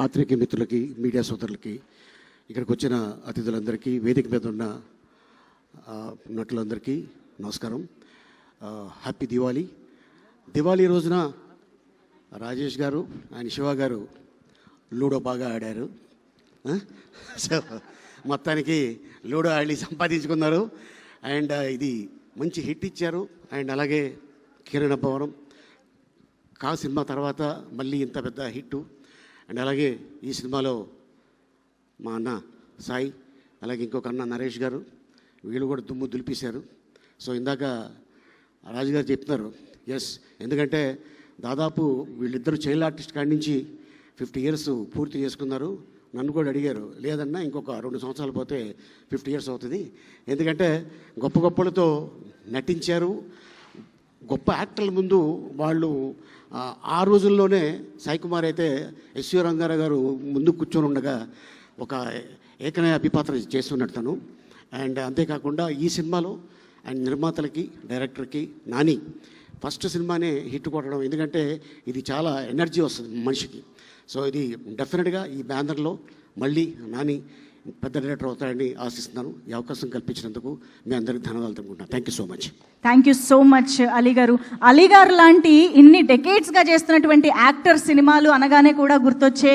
పాత్రికే మిత్రులకి మీడియా సోదరులకి ఇక్కడికి వచ్చిన అతిథులందరికీ వేదిక మీద ఉన్న నటులందరికీ నమస్కారం. హ్యాపీ దివాళీ. దివాళీ రోజున రాజేష్ గారు ఆయన శివ గారు లూడో బాగా ఆడారు. సో మొత్తానికి లూడో ఆడి సంపాదించుకున్నారు. అండ్ ఇది మంచి హిట్ ఇచ్చారు. అండ్ అలాగే కిరణ్ భవనం కా సినిమా తర్వాత మళ్ళీ ఇంత పెద్ద హిట్టు. అండ్ అలాగే ఈ సినిమాలో మా అన్న సాయి అలాగే ఇంకొక అన్న నరేష్ గారు వీళ్ళు కూడా దుమ్ము దులిపేశారు. సో ఇందాక రాజుగారు చెప్తున్నారు ఎస్ ఎందుకంటే దాదాపు వీళ్ళిద్దరు చైల్డ్ ఆర్టిస్ట్ కాడి నుంచి ఫిఫ్టీ ఇయర్స్ పూర్తి చేసుకున్నారు. నన్ను కూడా అడిగారు లేదన్నా ఇంకొక రెండు సంవత్సరాలు పోతే ఫిఫ్టీ ఇయర్స్ అవుతుంది. ఎందుకంటే గొప్ప గొప్పలతో నటించారు గొప్ప యాక్టర్ల ముందు వాళ్ళు ఆ, రోజుల్లోనే సాయి కుమార్ అయితే ఎస్వి రంగారావు గారు ముందు కూర్చొని ఉండగా ఒక ఏకనయ అభిపాత్ర చేస్తున్నట్టు తను. అండ్ అంతేకాకుండా ఈ సినిమాలో అండ్ నిర్మాతలకి డైరెక్టర్కి నాని ఫస్ట్ సినిమానే హిట్ కొట్టడం. ఎందుకంటే ఇది చాలా ఎనర్జీ వస్తుంది మనిషికి. సో ఇది డెఫినెట్గా ఈ బ్యానర్లో మళ్ళీ నాని పెద్ద డైరెక్టర్ అవుతారని ఆశిస్తున్నాను. ఈ అవకాశం కల్పించినందుకు మీ అందరికీ ధన్యవాదాలు తెలుపుకుంటున్నాను thank you so much thank you so much Ali గారు. అలీ గారు లాంటి ఇన్ని డెకేట్స్గా చేస్తున్నటువంటి యాక్టర్ సినిమాలు అనగానే కూడా గుర్తొచ్చే